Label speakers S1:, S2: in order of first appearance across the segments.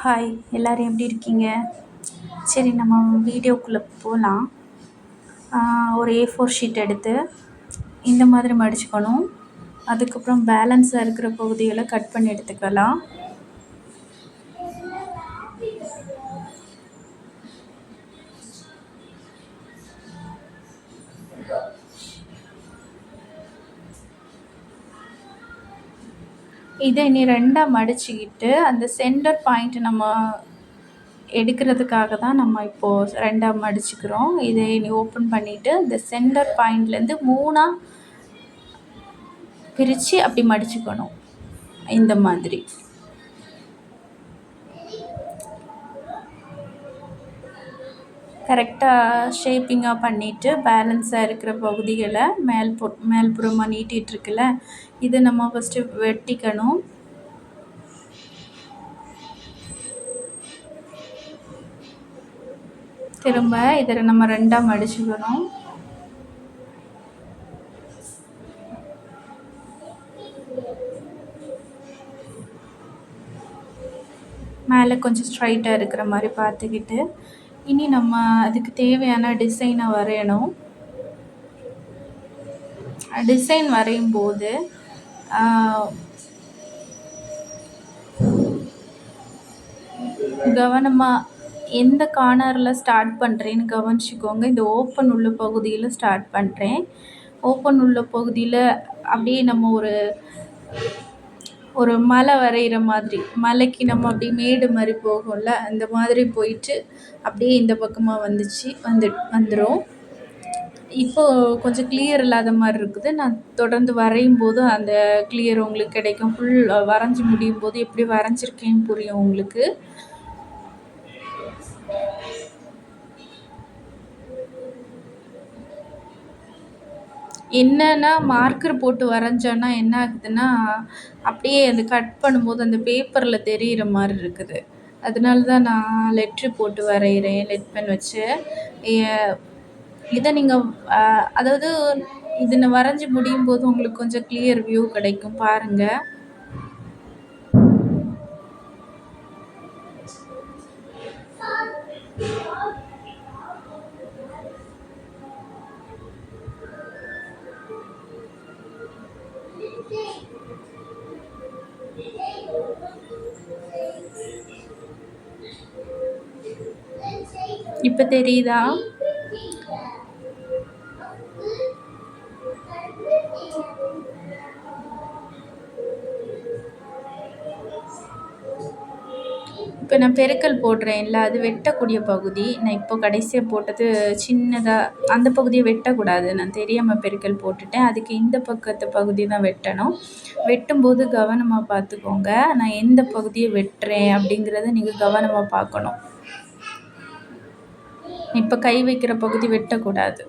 S1: Hi எல்லோரும் எப்படி இருக்கீங்க? சரி நம்ம வீடியோக்குள்ளே போகலாம் ஒரு ஏ ஃபோர் ஷீட் எடுத்து இந்த மாதிரி மடிச்சுக்கணும். அதுக்கப்புறம் பேலன்ஸாக இருக்கிற பகுதிகளை கட் பண்ணி எடுத்துக்கலாம். இதை இனி ரெண்டாக மடிச்சுக்கிட்டு அந்த சென்டர் பாயிண்ட் நம்ம எடுக்கிறதுக்காக தான் நம்ம இப்போது ரெண்டாக மடிச்சுக்கிறோம். இதை இனி ஓப்பன் பண்ணிவிட்டு இந்த சென்டர் பாயிண்ட்லேருந்து மூணாக பிரித்து அப்படி மடிச்சுக்கணும். இந்த மாதிரி. கரெக்டாக ஷேப்பிங்காக பண்ணிவிட்டு பேலன்ஸாக இருக்கிற பகுதிகளை மேல் பொ மேல்புறமாக நீட்டிகிட்ருக்குல இதை நம்ம ஃபஸ்ட்டு வெட்டிக்கணும். திரும்ப இதில் நம்ம ரெண்டாக மடிச்சுக்கணும். மேலே கொஞ்சம் ஸ்ட்ரைட்டாக இருக்கிற மாதிரி பார்த்துக்கிட்டு இனி நம்ம அதுக்கு தேவையான டிசைனை வரையணும். டிசைன் வரையும் போது கவனமாக எந்த கார்னரில் ஸ்டார்ட் பண்ணுறேன்னு கவனிச்சுக்கோங்க. இந்த ஓப்பன் உள்ள பகுதியில் ஸ்டார்ட் பண்ணுறேன் ஓப்பன் உள்ள பகுதியில் அப்படியே நம்ம ஒரு ஒரு மலை வரைகிற மாதிரி. மலைக்கு நம்ம அப்படியே மேடு மாதிரி போகும்ல அந்த மாதிரி போயிட்டு அப்படியே இந்த பக்கமாக வந்துச்சு வந்து வந்துடும் இப்போது கொஞ்சம் கிளியர் இல்லாத மாதிரி இருக்குது. நான் தொடர்ந்து வரையும் போது அந்த கிளியர் உங்களுக்கு கிடைக்கும். ஃபுல் வரைஞ்சி முடியும் போது எப்படி வரைஞ்சிருக்கேன்னு புரியும் உங்களுக்கு. என்னென்னா மார்க்கர் போட்டு வரைஞ்சோன்னா என்ன ஆகுதுன்னா அப்படியே அது கட் பண்ணும்போது அந்த பேப்பரில் தெரிகிற மாதிரி இருக்குது. அதனால தான் நான் லெட்ரு போட்டு வரைகிறேன் லெட் பென் வச்சு. இதை நீங்கள் அதாவது இதை நான் வரைஞ்சி முடியும் போது உங்களுக்கு கொஞ்சம் கிளியர் வியூ கிடைக்கும். பாருங்கள் இப்போ தெரியுதா? இப்போ நான் பெருக்கல் போடுறேன்ல அது வெட்டக்கூடிய பகுதி. நான் இப்போ கடைசியாக போட்டது சின்னதாக அந்த பகுதியை வெட்டக்கூடாது. நான் தெரியாமல் பெருக்கல் போட்டுட்டேன். அதுக்கு இந்த பக்கத்து பகுதி தான் வெட்டணும். வெட்டும்போது கவனமாக பார்த்துக்கோங்க. நான் எந்த பகுதியை வெட்டுறேன் அப்படிங்கிறத நீங்கள் கவனமாக பார்க்கணும். இப்போ கை வைக்கிற பகுதி வெட்டக்கூடாது.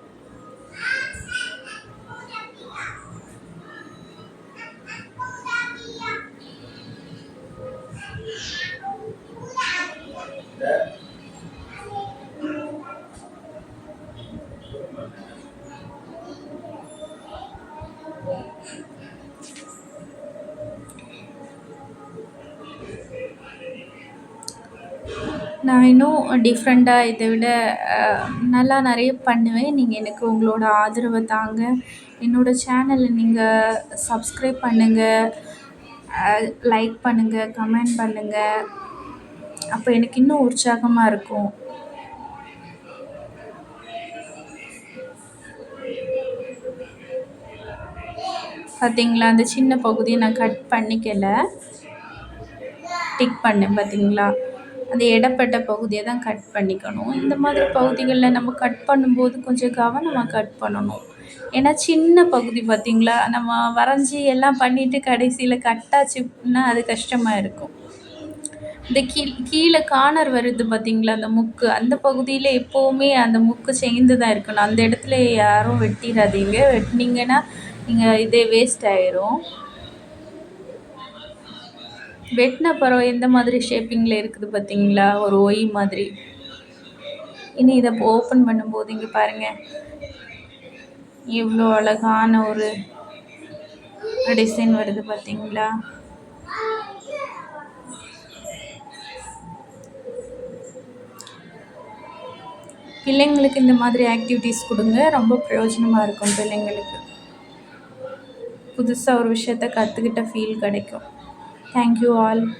S1: நான் இன்னும் டிஃப்ரெண்ட்டாக இதை விட நல்லா நிறைய பண்ணுவேன். நீங்கள் எனக்கு உங்களோட ஆதரவை தாங்க. என்னோடய சேனலை நீங்கள் சப்ஸ்கிரைப் பண்ணுங்கள் லைக் பண்ணுங்கள் கமெண்ட் பண்ணுங்கள் அப்போ எனக்கு இன்னும் உற்சாகமாக இருக்கும். பார்த்தீங்களா அந்த சின்ன பகுதியை நான் கட் பண்ணிக்கல. டிக் பண்ணேன் பார்த்தீங்களா அந்த இடப்பட்ட பகுதியை தான் கட் பண்ணிக்கணும். இந்த மாதிரி பகுதிகளில் நம்ம கட் பண்ணும்போது கொஞ்சம் கவனமாக கட் பண்ணணும். ஏன்னா சின்ன பகுதி பார்த்திங்களா? நம்ம வரைஞ்சி எல்லாம் பண்ணிவிட்டு கடைசியில் கட்டாச்சுன்னா அது கஷ்டமாக இருக்கும். இந்த கீழ் கீழே கார்னர் வருது பார்த்திங்களா? அந்த முக்கு. அந்த பகுதியில் எப்போவுமே அந்த முக்கு சேர்ந்து தான் இருக்கணும். அந்த இடத்துல யாரும் வெட்டிடாதீங்க. வெட்டினீங்கன்னா நீங்கள் இதே வேஸ்ட் ஆயிரும். வெட்டின பறவை எந்த மாதிரி ஷேப்பிங்கில் இருக்குது பார்த்தீங்களா? ஒரு ஒய் மாதிரி. இனி இதை ஓப்பன் பண்ணும்போது இங்கே பாருங்கள் இவ்வளோ அழகான ஒரு டிசைன் வருது பார்த்தீங்களா? பிள்ளைங்களுக்கு இந்த மாதிரி ஆக்டிவிட்டீஸ் கொடுங்க. ரொம்ப பிரயோஜனமாக இருக்கும் பிள்ளைங்களுக்கு. புதுசாக ஒரு விஷயத்த கற்றுக்கிட்ட ஃபீல் கிடைக்கும். Thank you all.